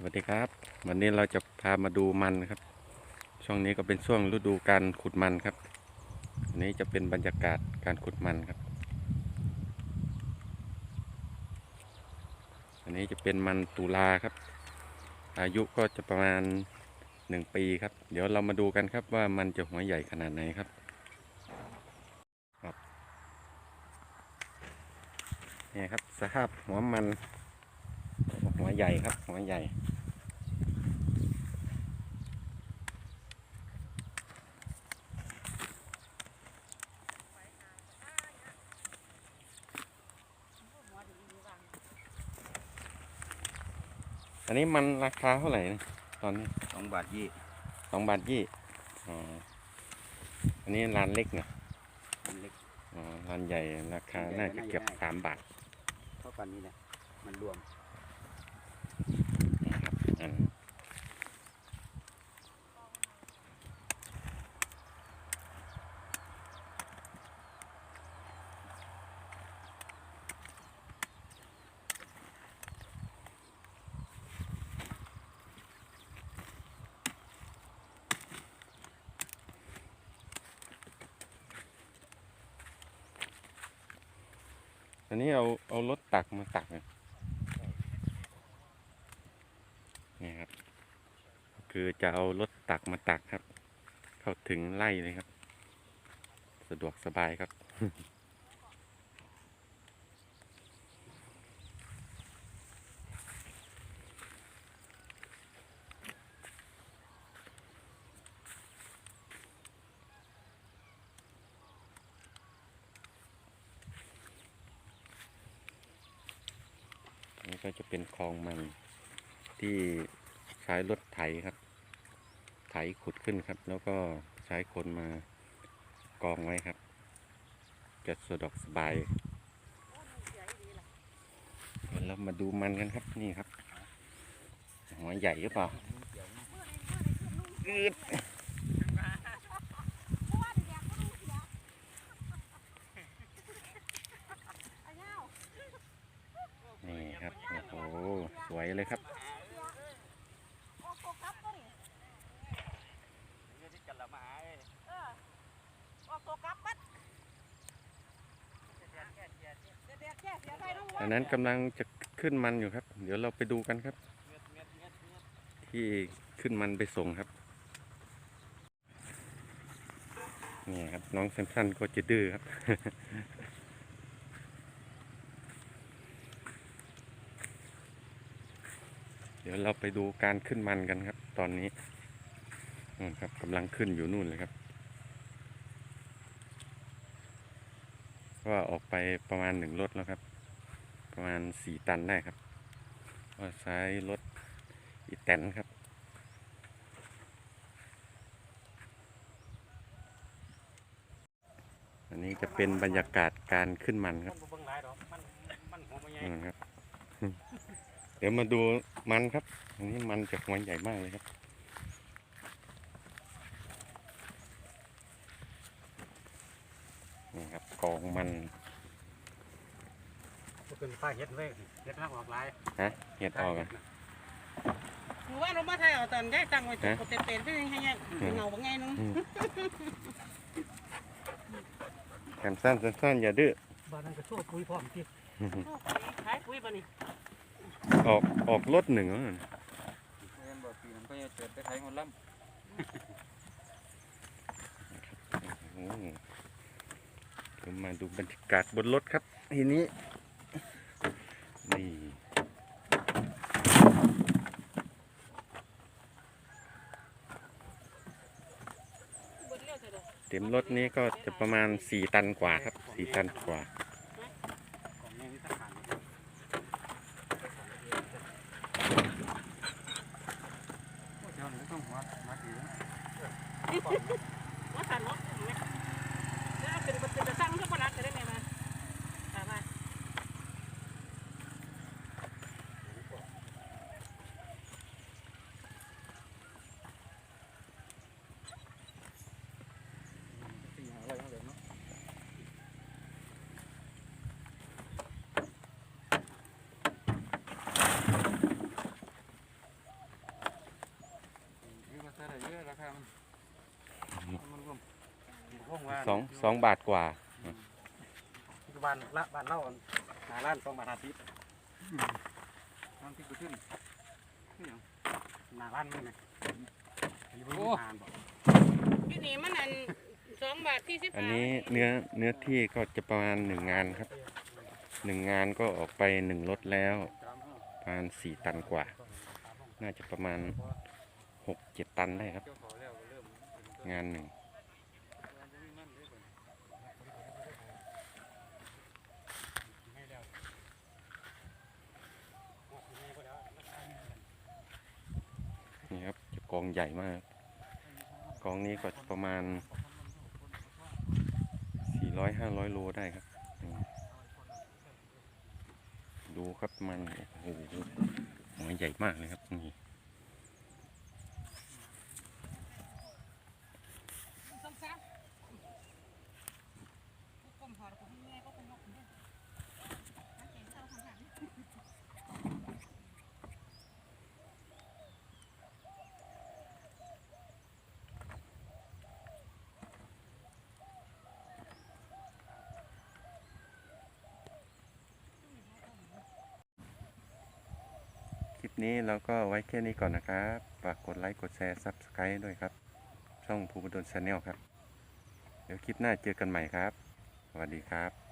สวัสดีครับ วันนี้เราจะพามาดูมันครับ ช่วงนี้ก็เป็นช่วงฤดูการขุดมันครับอันนี้จะเป็นบรรยากาศการขุดมันครับ อันนี้จะเป็นมันตุลาครับ อายุก็จะประมาณหนึ่งปีครับ เดี๋ยวเรามาดูกันครับว่ามันจะหัวใหญ่ขนาดไหนครับครับนี่ครับสภาพหัวมัน วใหญ่ครับ หัวใหญ่อันนี้มันราคาเท่าไหร่นะตอนนี้สองบาทยี่สองบาทยี่อ๋ออันนี้ร้านเล็กเนาะมันเล็กอ๋อร้านใหญ่ราคาน่าจะเกือบสามบาทเท่ากันนี่แหละมันรวม นะครับอันอั นนี้เอาเอารถตักมาตักเนี่ยนี่ครับ คือจะเอารถตักมาตักครับ เข้าถึงไร่เลยครับ สะดวกสบายครับ ก็จะเป็นคลองมันที่ใช้รถไถครับ ไถขุดขึ้นครับ แล้วก็ใช้คนมากองไว้ครับ จะสะดวกสบายเดี๋ยวเรามาดูมันกันครับนี่ครับหัวใหญ่หรือเปล่าอืดนี่ครับ โอ้โห สวยเลยครับอันนั้นกำลังจะขึ้นมันอยู่ครับ เดี๋ยวเราไปดูกันครับ ที่ขึ้นมันไปส่งครับนี่ครับ น้องแซมสันก็จะดื้อครับ เดี๋ยวเราไปดูการขึ้นมันกันครับ ตอนนี้นู่นครับกำลังขึ้นอยู่นู่นเลยครับว่าออกไปประมาณหนึ่งรถแล้วครับ ประมาณสี่ตันได้ครับว่าใช้รถอีแตนครับอันนี้จะเป็นบรรยากาศการขึ้นมันครับ มันบ่เบิ่งหลายดอกมันมันหัวมันใหญ่อืมครับ เดี๋ยวมาดูมันครับ อันนี้มันจะหัวใหญ่มากเลยครับ นี่ครับกองมันบ่เป็นป้าเฮ็ดเว้ยเฮ็ดทางออกหลายฮะเห็ดออกอะหนูว่าเรามาไทยเอาตอนได้ตังค์ไว้จุกเต็มเป็นเป็นยังไงเงาบ่ไงนึงอืมแขนสั้นสั้นสั้นอย่าดื้อบ้านนั้นก็ชั่วปุ๋ยพร้อมที่ขายปุ๋ยป่ะนี่ ออกออกรถหนึ่งแล้วนั่นเรียนบอกปีนั้นก็จะเกิดไปไทยคนล่โอ้โหเดี๋ยวมาดูบรรยากาศบนรถครับ ทีนี้ นี่บนเลี้ยวเถอะเต็มรถนี้ก็จะประมาณสี่ตันกว่าครับสี่ตันกว่า ของแม่นี่ทหารโอ้เจ้าหนูต้องหัวมาดีนะ ว่าสันเนาะแล้วเป็นเป็นจะสร้างเรื่อปนักจะได้ไหมาถามมา สี่หาอะไรมาแบบเนาะ สองสองบาทกว่าปัจจุบันละบ้านเล่าหาล้านสองบาทห้าสิบมันที่กูขึ้นนี่หยังหนาล้านมึงไงอยู่บนโอ้ทานบอกอยู่นี่มันอันสองบาทที่สิบอันนี้เนื้อเนื้อที่ก็จะประมาณหนึ่งงานครับหนึ่งงานก็ออกไปหนึ่งรถแล้วตามห้องประมาณสี่ตันกว่า น่าจะประมาณหกเจ็ดตันได้ครับเจ้าเขาแล้วก็เริ่มงานหนึ่ง มันจะมีมันเลยบ่ นี่ครับจะก องใหญ่มาก กองนี้ก็ประมาณ 400-500 โลได้ครับ ดูครับมันโอ้โหหัวใหญ่มากเลยครับนี่ สองสามก้มหอดผมแม่ก็คงยกขึ้นด้วยน้ำแข็งเข้าทางหาง คลิป นี้เราก็ไว้แค่นี้ก่อนนะครับฝากกดไลค์กดแชร์ซับสไครต์ด้วยครับ ช่องภูมิดลชาแนลครับ เดี๋ยวคลิปหน้าเจอกันใหม่ครับ สวัสดีครับ